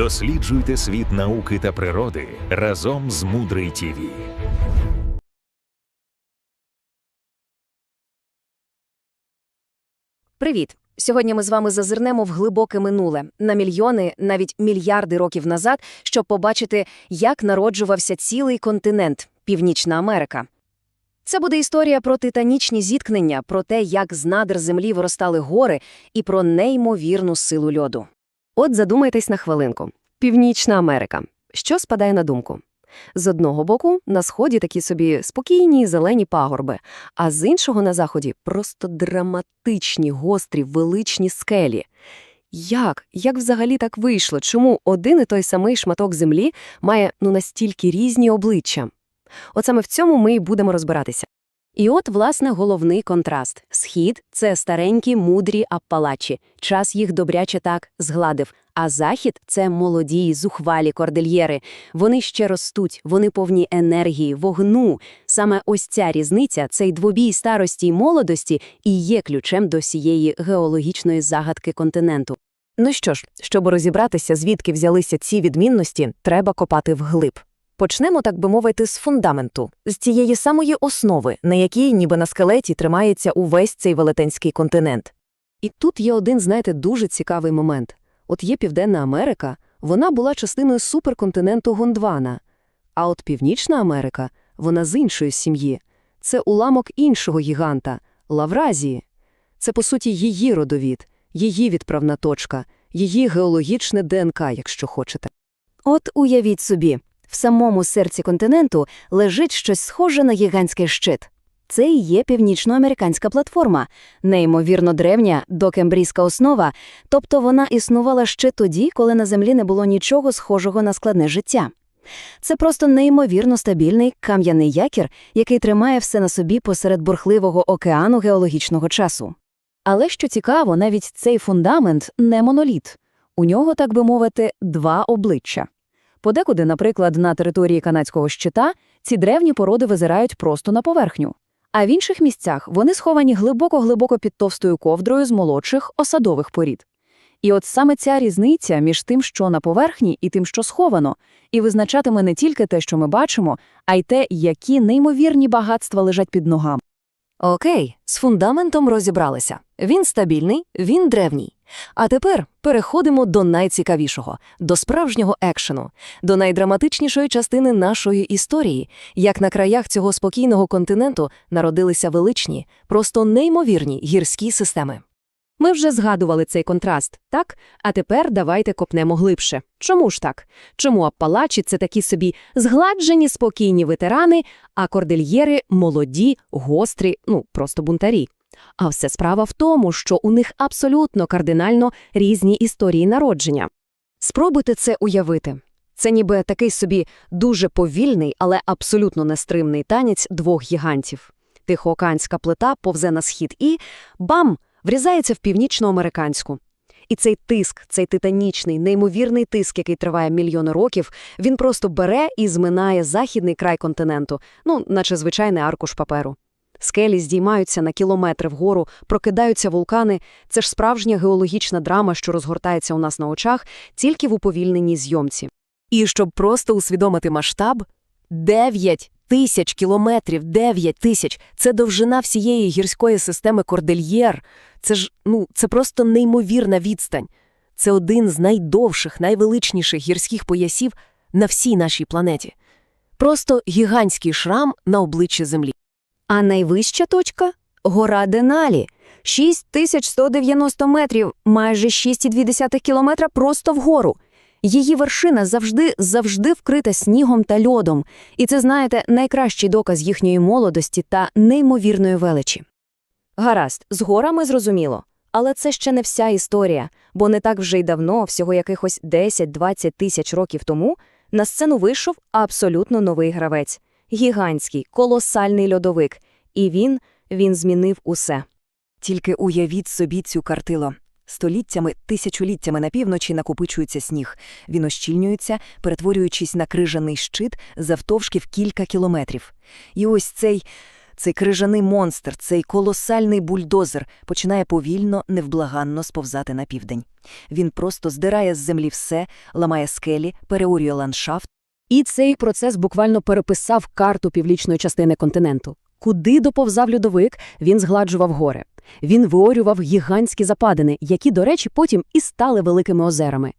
Досліджуйте світ науки та природи разом з Мудрий ТІВІ. Привіт! Сьогодні ми з вами зазирнемо в глибоке минуле на мільйони, навіть мільярди років назад, щоб побачити, як народжувався цілий континент Північна Америка. Це буде історія про титанічні зіткнення, про те, як з надр землі виростали гори, і про неймовірну силу льоду. От задумайтесь на хвилинку. Північна Америка. Що спадає на думку? З одного боку, на сході такі собі спокійні зелені пагорби, а з іншого на заході просто драматичні, гострі, величні скелі. Як? Як взагалі так вийшло? Чому один і той самий шматок землі має ну настільки різні обличчя? От саме в цьому ми і будемо розбиратися. І от, власне, головний контраст. Схід – це старенькі, мудрі аппалачі. Час їх добряче так згладив. А захід – це молоді, зухвалі кордильєри. Вони ще ростуть, вони повні енергії, вогну. Саме ось ця різниця, цей двобій старості й молодості і є ключем до сієї геологічної загадки континенту. Ну що ж, щоб розібратися, звідки взялися ці відмінності, треба копати вглиб. Почнемо, так би мовити, з фундаменту, з цієї самої основи, на якій ніби на скелеті тримається увесь цей велетенський континент. І тут є один, знаєте, дуже цікавий момент. От є Південна Америка, вона була частиною суперконтиненту Гондвана. А от Північна Америка, вона з іншої сім'ї. Це уламок іншого гіганта – Лавразії. Це, по суті, її родовід, її відправна точка, її геологічне ДНК, якщо хочете. От уявіть собі, в самому серці континенту лежить щось схоже на гігантський щит. Це і є північноамериканська платформа, неймовірно древня, докембрійська основа, тобто вона існувала ще тоді, коли на Землі не було нічого схожого на складне життя. Це просто неймовірно стабільний кам'яний якір, який тримає все на собі посеред бурхливого океану геологічного часу. Але що цікаво, навіть цей фундамент не моноліт. У нього, так би мовити, два обличчя. Подекуди, наприклад, на території канадського щита, ці древні породи визирають просто на поверхню. А в інших місцях вони сховані глибоко-глибоко під товстою ковдрою з молодших осадових порід. І от саме ця різниця між тим, що на поверхні, і тим, що сховано, і визначатиме не тільки те, що ми бачимо, а й те, які неймовірні багатства лежать під ногами. Окей, з фундаментом розібралися. Він стабільний, він древній. А тепер переходимо до найцікавішого, до справжнього екшену, до найдраматичнішої частини нашої історії, як на краях цього спокійного континенту народилися величні, просто неймовірні гірські системи. Ми вже згадували цей контраст, так? А тепер давайте копнемо глибше. Чому ж так? Чому Аппалачі – це такі собі згладжені, спокійні ветерани, а кордильєри – молоді, гострі, ну, просто бунтарі? А все справа в тому, що у них абсолютно кардинально різні історії народження. Спробуйте це уявити. Це ніби такий собі дуже повільний, але абсолютно нестримний танець двох гігантів. Тихоокеанська плита повзе на схід і – бам! врізається в північноамериканську. І цей тиск, цей титанічний, неймовірний тиск, який триває мільйони років, він просто бере і зминає західний край континенту, ну, наче звичайний аркуш паперу. Скелі здіймаються на кілометри вгору, прокидаються вулкани. Це ж справжня геологічна драма, що розгортається у нас на очах, тільки в уповільненій зйомці. І щоб просто усвідомити масштаб – 9 тисяч кілометрів, 9 тисяч – це довжина всієї гірської системи Кордельєр. Це ж, ну, це просто неймовірна відстань. Це один з найдовших, найвеличніших гірських поясів на всій нашій планеті. Просто гігантський шрам на обличчі Землі. А найвища точка – гора Деналі. 6190 метрів, майже 6,2 кілометра просто вгору. Її вершина завжди, завжди вкрита снігом та льодом. І це, знаєте, найкращий доказ їхньої молодості та неймовірної величі. Гаразд, з горами зрозуміло. Але це ще не вся історія, бо не так вже й давно, всього якихось 10-20 тисяч років тому, на сцену вийшов абсолютно новий гравець. Гігантський, колосальний льодовик. І він, він змінив усе. Тільки уявіть собі цю картило. Століттями, тисячоліттями на півночі накопичується сніг. Він ощільнюється, перетворюючись на крижаний щит завтовшки в кілька кілометрів. І ось цей, Цей крижаний монстр, цей колосальний бульдозер починає повільно, невблаганно сповзати на південь. Він просто здирає з землі все, ламає скелі, переурює ландшафт. І цей процес буквально переписав карту північної частини континенту. Куди доповзав льодовик, він згладжував гори. Він виорював гігантські западини, які, до речі, потім і стали великими озерами.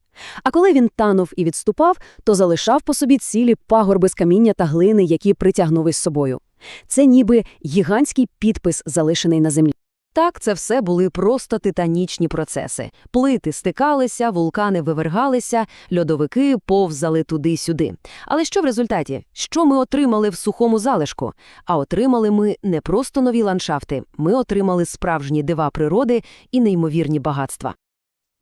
А коли він танув і відступав, то залишав по собі цілі пагорби з каміння та глини, які притягнув із собою. Це ніби гігантський підпис, залишений на землі. Так, це все були просто титанічні процеси. Плити стикалися, вулкани вивергалися, льодовики повзали туди-сюди. Але що в результаті? Що ми отримали в сухому залишку? А отримали ми не просто нові ландшафти, ми отримали справжні дива природи і неймовірні багатства.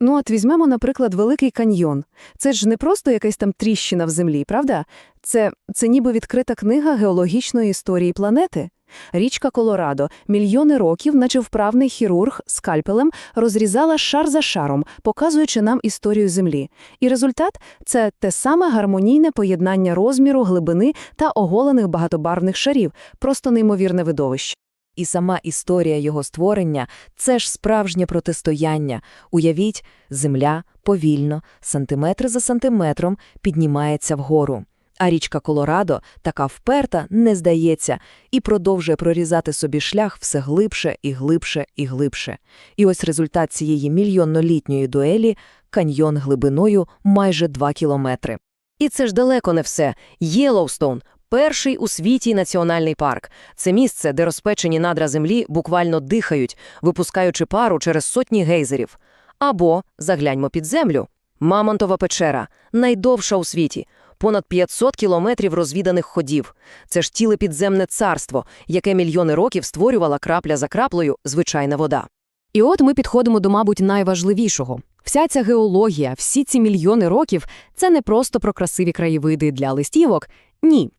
Ну, от візьмемо, наприклад, Великий каньйон. Це ж не просто якась там тріщина в землі, правда? Це, це ніби відкрита книга геологічної історії планети. Річка Колорадо мільйони років, наче вправний хірург скальпелем, розрізала шар за шаром, показуючи нам історію Землі. І результат – це те саме гармонійне поєднання розміру, глибини та оголених багатобарвних шарів, просто неймовірне видовище. І сама історія його створення – це ж справжнє протистояння. Уявіть, земля повільно, сантиметр за сантиметром піднімається вгору. А річка Колорадо, така вперта, не здається, і продовжує прорізати собі шлях все глибше і глибше і глибше. І ось результат цієї мільйоннолітньої дуелі – каньйон глибиною майже 2 кілометри. І це ж далеко не все. Єлоустоун – перший у світі національний парк. Це місце, де розпечені надра землі буквально дихають, випускаючи пару через сотні гейзерів. Або, загляньмо під землю, Мамонтова печера – найдовша у світі. Понад 500 кілометрів розвіданих ходів. Це ж ціле підземне царство, яке мільйони років створювала крапля за краплею звичайна вода. І от ми підходимо до, мабуть, найважливішого. Вся ця геологія, всі ці мільйони років – це не просто про красиві краєвиди для листівок. Ні.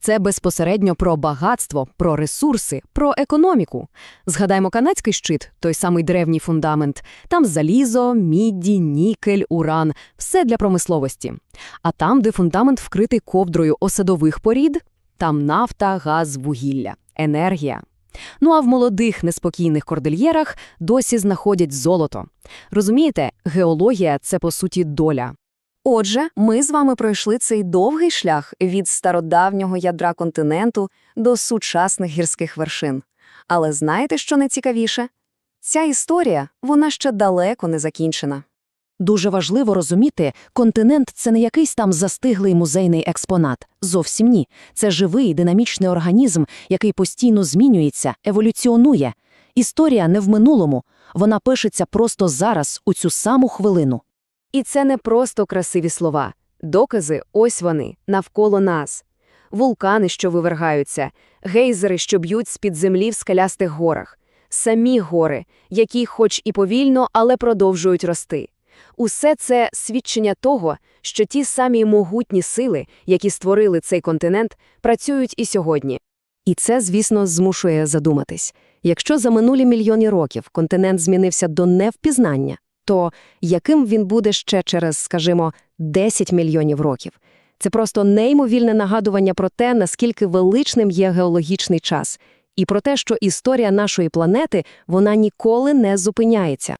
Це безпосередньо про багатство, про ресурси, про економіку. Згадаймо канадський щит, той самий древній фундамент. Там залізо, мідді, нікель, уран – все для промисловості. А там, де фундамент вкритий ковдрою осадових порід, там нафта, газ, вугілля, енергія. Ну а в молодих неспокійних кордильєрах досі знаходять золото. Розумієте, геологія – це, по суті, доля. Отже, ми з вами пройшли цей довгий шлях від стародавнього ядра континенту до сучасних гірських вершин. Але знаєте, що найцікавіше? Ця історія, вона ще далеко не закінчена. Дуже важливо розуміти, континент – це не якийсь там застиглий музейний експонат. Зовсім ні. Це живий, динамічний організм, який постійно змінюється, еволюціонує. Історія не в минулому. Вона пишеться просто зараз, у цю саму хвилину. І це не просто красиві слова. Докази – ось вони, навколо нас. Вулкани, що вивергаються, гейзери, що б'ють з-під землі в скалястих горах, самі гори, які хоч і повільно, але продовжують рости. Усе це свідчення того, що ті самі могутні сили, які створили цей континент, працюють і сьогодні. І це, звісно, змушує задуматись. Якщо за минулі мільйони років континент змінився до невпізнання, то яким він буде ще через, скажімо, 10 мільйонів років? Це просто неймовільне нагадування про те, наскільки величним є геологічний час, і про те, що історія нашої планети, вона ніколи не зупиняється.